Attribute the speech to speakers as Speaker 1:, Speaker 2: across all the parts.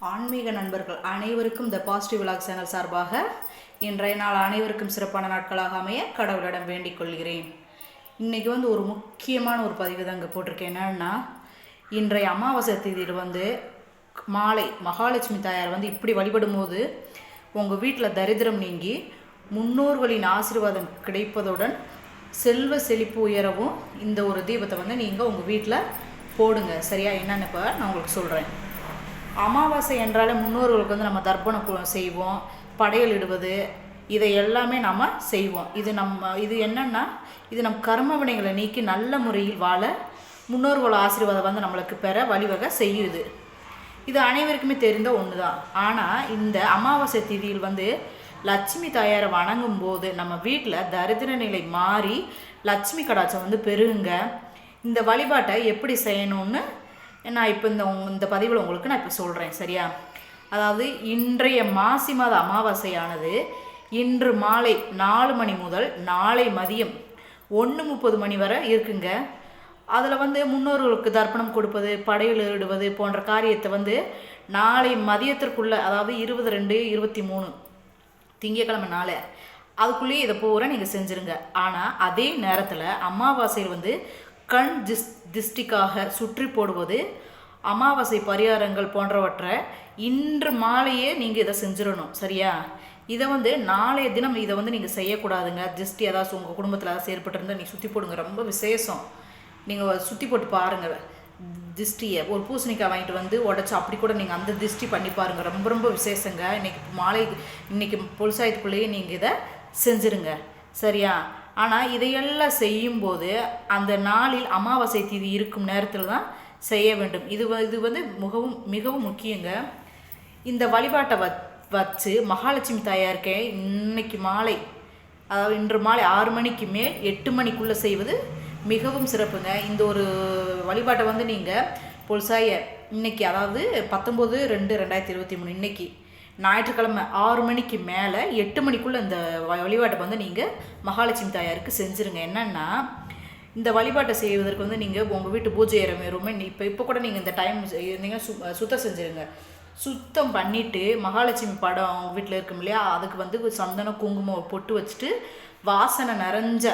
Speaker 1: ஆன்மீக நண்பர்கள் அனைவருக்கும் த பாசிட்டிவ் விலாக் சேனல் சார்பாக இன்றைய நாள் அனைவருக்கும் சிறப்பான நாட்களாக அமைய கடவுளிடம் வேண்டிக் கொள்கிறேன். இன்றைக்கி வந்து ஒரு முக்கியமான ஒரு பதிவு தான் இங்கே போட்டிருக்கேன். என்னன்னா இன்றைய அமாவாசை தேதியில் வந்து மாலை மகாலட்சுமி தாயார் வந்து இப்படி வழிபடும் போது உங்கள் வீட்டில் தரித்திரம் நீங்கி முன்னோர்களின் ஆசீர்வாதம் கிடைப்பதுடன் செல்வ செழிப்பு உயரவும் இந்த ஒரு தீபத்தை வந்து நீங்கள் உங்கள் வீட்டில் போடுங்க. சரியா? என்னென்னு இப்போ நான் உங்களுக்கு சொல்கிறேன் அமாவாசை என்றாலே முன்னோர்களுக்கு வந்து நம்ம தர்ப்பணம் செய்வோம் படையல் இடுவது இதை எல்லாமே நாம் செய்வோம். இது நம்ம இது என்னென்னா இது நம் கர்ம வினைகளை நீக்கி நல்ல முறையில் வாழ முன்னோர்கள் ஆசீர்வாதம் வந்து நம்மளுக்கு பெற வழிவகை செய்யுது இது. அனைவருக்குமே தெரிந்த ஒன்று தான் ஆனால் இந்த அமாவாசை திதியில் வந்து லட்சுமி தாயாரை வணங்கும் போது நம்ம வீட்டில் தரித்திர நிலை மாறி லட்சுமி கடாச்சம் வந்து பெருகுங்க. இந்த வழிபாட்டை எப்படி செய்யணும்னு நான் இப்போ இந்த இந்த பதிவில் உங்களுக்கு நான் இப்போ சொல்கிறேன் சரியா? அதாவது இன்றைய மாசி மாத அமாவாசையானது இன்று மாலை நாலு மணி முதல் நாளை மதியம் ஒன்று முப்பது மணி வரை இருக்குங்க. அதில் வந்து முன்னோர்களுக்கு தர்ப்பணம் கொடுப்பது படையில் இடுவது போன்ற காரியத்தை வந்து நாளை மதியத்திற்குள்ள அதாவது இருபது ரெண்டு இருபத்தி மூணு திங்கக்கிழமை நாளை அதுக்குள்ளேயே இதை பூரா நீங்கள் செஞ்சுருங்க. ஆனால் அதே நேரத்தில் அமாவாசையில் வந்து கண் திஸ் திஷ்டிக்காக சுற்றி போடுவது அமாவாசை பரிகாரங்கள் போன்றவற்றை இன்று மாலையே நீங்கள் இதை செஞ்சிடணும் சரியா? இதை வந்து நாளைய தினம் இதை வந்து நீங்கள் செய்யக்கூடாதுங்க. திஷ்டி ஏதாச்சும் உங்கள் குடும்பத்தில் ஏதாவது ஏற்பட்டிருந்தால் நீங்கள் சுற்றி போடுங்க. ரொம்ப விசேஷம். நீங்கள் சுற்றி போட்டு பாருங்கள் திஷ்டியை ஒரு பூசணிக்காய் வாங்கிட்டு வந்து உடச்சி அப்படி கூட நீங்கள் அந்த திஷ்டி பண்ணி பாருங்கள் ரொம்ப ரொம்ப விசேஷங்க. இன்றைக்கி மாலை இன்னைக்கு பொலிசாயத்துக்குள்ளேயே நீங்கள் இதை செஞ்சுருங்க. சரியா? ஆனால் இதையெல்லாம் செய்யும்போது அந்த நாளில் அமாவாசை தீதி இருக்கும் நேரத்தில் தான் செய்ய வேண்டும். இது வ- இது வந்து மிகவும் மிகவும் முக்கியங்க. இந்த வழிபாட்டை வ வச்சு மகாலட்சுமி தாயாருக்கே இன்னைக்கு மாலை அதாவது இன்று மாலை ஆறு மணிக்கு மேல் எட்டு மணிக்குள்ளே செய்வது மிகவும் சிறப்புங்க. இந்த ஒரு வழிபாட்டை வந்து நீங்கள் பொல்சாய இன்னைக்கு அதாவது பத்தொம்போது ரெண்டு ரெண்டாயிரத்தி இருபத்தி மூணு இன்னைக்கு ஞாயிற்றுக்கிழமை ஆறு மணிக்கு மேலே எட்டு மணிக்குள்ளே இந்த வ- வழிபாட்டை வந்து நீங்கள் மகாலட்சுமி தாயாருக்கு செஞ்சுருங்க. என்னென்னா இந்த வழிபாட்டை செய்வதற்கு வந்து நீங்கள் உங்கள் வீட்டு பூஜை அறை ரூமே இப்போ இப்போ கூட நீங்கள் இந்த டைம் நீங்கள் சு சுத்தம் செஞ்சுருங்க. சுத்தம் பண்ணிவிட்டு மகாலட்சுமி படம் உங்கள் வீட்டில் இருக்கும் இல்லையா அதுக்கு வந்து சந்தனம் குங்குமம் பொட்டு வச்சுட்டு வாசனை நிறைஞ்ச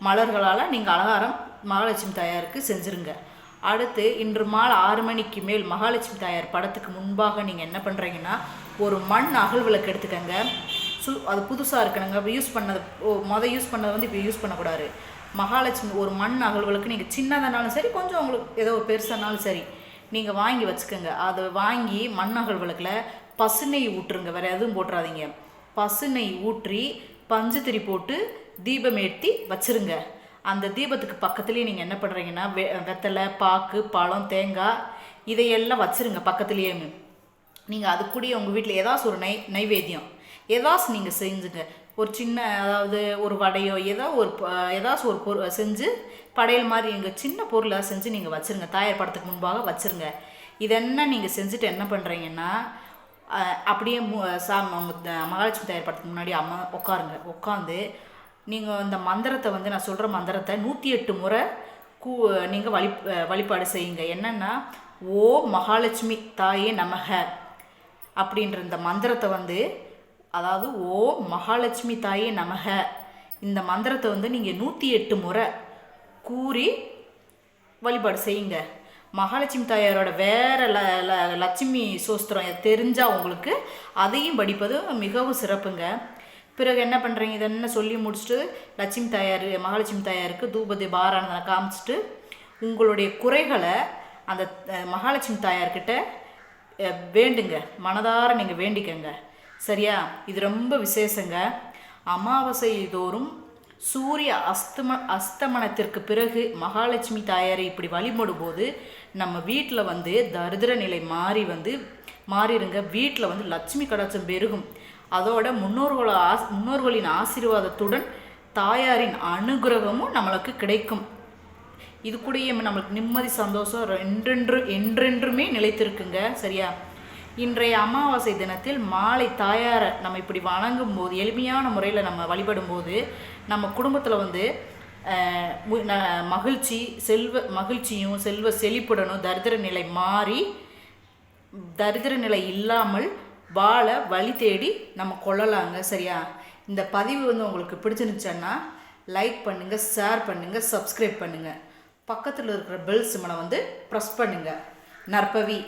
Speaker 1: மலர்களால் நீங்கள் அலங்காரம் மகாலட்சுமி தாயாருக்கு செஞ்சுருங்க. அடுத்து இன்று மாலை ஆறு மணிக்கு மேல் மகாலட்சுமி தாயார் படத்துக்கு முன்பாக நீங்கள் என்ன பண்ணுறீங்கன்னா ஒரு மண் அகல் விளக்கு எடுத்துக்கங்க. சு அது புதுசாக இருக்கணுங்க. இப்போ யூஸ் பண்ணது ஓ மொதல் யூஸ் பண்ணதை வந்து இப்போ யூஸ் பண்ணக்கூடாது. மகாலட்சுமி ஒரு மண் அகல் விளக்கு நீங்கள் சின்னதானாலும் சரி கொஞ்சம் உங்களுக்கு ஏதோ ஒரு பெருசானாலும் சரி நீங்கள் வாங்கி வச்சுக்கோங்க. அதை வாங்கி மண் அகல் விளக்கில் பசுநெய் ஊற்றுங்க வேறு எதுவும் போட்டுறாதீங்க. பசுநெய் ஊற்றி பஞ்சுத்திரி போட்டு தீபம் ஏற்றி வச்சிருங்க. அந்த தீபத்துக்கு பக்கத்துலேயே நீங்கள் என்ன பண்ணுறீங்கன்னா வெ வெத்தலை பாக்கு பழம் தேங்காய் இதையெல்லாம் வச்சுருங்க பக்கத்துலேயே நீங்கள் அது கூடிய உங்கள் வீட்டில் ஏதாச்சும் ஒரு நை நைவேத்தியம். ஏதாச்சும் நீங்கள் செஞ்சுங்க. ஒரு சின்ன அதாவது ஒரு வடையோ ஏதோ ஒரு ஏதாச்சும் ஒரு பொருள் செஞ்சு படையல் மாதிரி எங்கள் சின்ன பொருளை செஞ்சு நீங்கள் வச்சுருங்க. தாயார் படத்துக்கு முன்பாக வச்சுருங்க. இதெல்லாம் நீங்கள் செஞ்சுட்டு என்ன பண்ணுறீங்கன்னா அப்படியே மு சா அவங்க மகாலட்சுமி தாயார் படத்துக்கு முன்னாடி அம்மா உட்காருங்க. உட்காந்து நீங்கள் இந்த மந்திரத்தை வந்து நான் சொல்கிற மந்திரத்தை நூற்றி எட்டு முறை கூ நீங்கள் வழி வழிபாடு செய்யுங்க. என்னென்னா ஓ மகாலட்சுமி தாயே நமக அப்படின்ற இந்த மந்திரத்தை வந்து அதாவது ஓ மகாலட்சுமி தாயே நமக இந்த மந்திரத்தை வந்து நீங்கள் நூற்றி எட்டு முறை கூறி வழிபாடு செய்யுங்க. மகாலட்சுமி தாயாரோட வேறு ல ல லட்சுமி சோஸ்திரம் தெரிஞ்சால் உங்களுக்கு அதையும் படிப்பது மிகவும் சிறப்புங்க. பிறகு என்ன பண்ணுறீங்க இதென்ன சொல்லி முடிச்சுட்டு லட்சுமி தாயார் மகாலட்சுமி தாயாருக்கு தூபதி பாரானதனை காமிச்சிட்டு உங்களுடைய குறைகளை அந்த மகாலட்சுமி தாயார்கிட்ட வேண்டுங்க. மனதார நீங்கள் வேண்டிக்கங்க. சரியா? இது ரொம்ப விசேஷங்க. அமாவாசை தோறும் சூரிய அஸ்தம அஸ்தமனத்திற்கு பிறகு மகாலட்சுமி தாயாரை இப்படி வழிபடும்போது நம்ம வீட்டில் வந்து தரித்திர நிலை மாறி வந்து மாறிடுங்க வீட்டில் வந்து லட்சுமி கடாச்சம் பெருகும். அதோட முன்னோர்களோ ஆஸ் முன்னோர்களின் ஆசீர்வாதத்துடன் தாயாரின் அனுகிரகமும் நம்மளுக்கு கிடைக்கும். இது கூடயே நம்மளுக்கு நிம்மதி சந்தோஷம் என்றென்று என்றென்றுமே நிலைத்திருக்குங்க. சரியா? இன்றைய அமாவாசை தினத்தில் மாலை தாயாரை நம்ம இப்படி வணங்கும் போது எளிமையான முறையில் நம்ம வழிபடும் போது நம்ம குடும்பத்தில் வந்து மு- ந- மகிழ்ச்சி செல்வ மகிழ்ச்சியும் செல்வ செழிப்புடனும் தரித்திர நிலை மாறி தரித்திர நிலை இல்லாமல் வாழ வழி தேடி நம்ம கொள்ளலாங்க சரியா? இந்த பதிவு வந்து உங்களுக்கு பிடிச்சிருந்துச்சுன்னா லைக் பண்ணுங்கள் ஷேர் பண்ணுங்கள் சப்ஸ்கிரைப் பண்ணுங்கள் பக்கத்தில் இருக்கிற பெல் சிம்மனை வந்து ப்ரெஸ் பண்ணுங்கள் நற்பவி.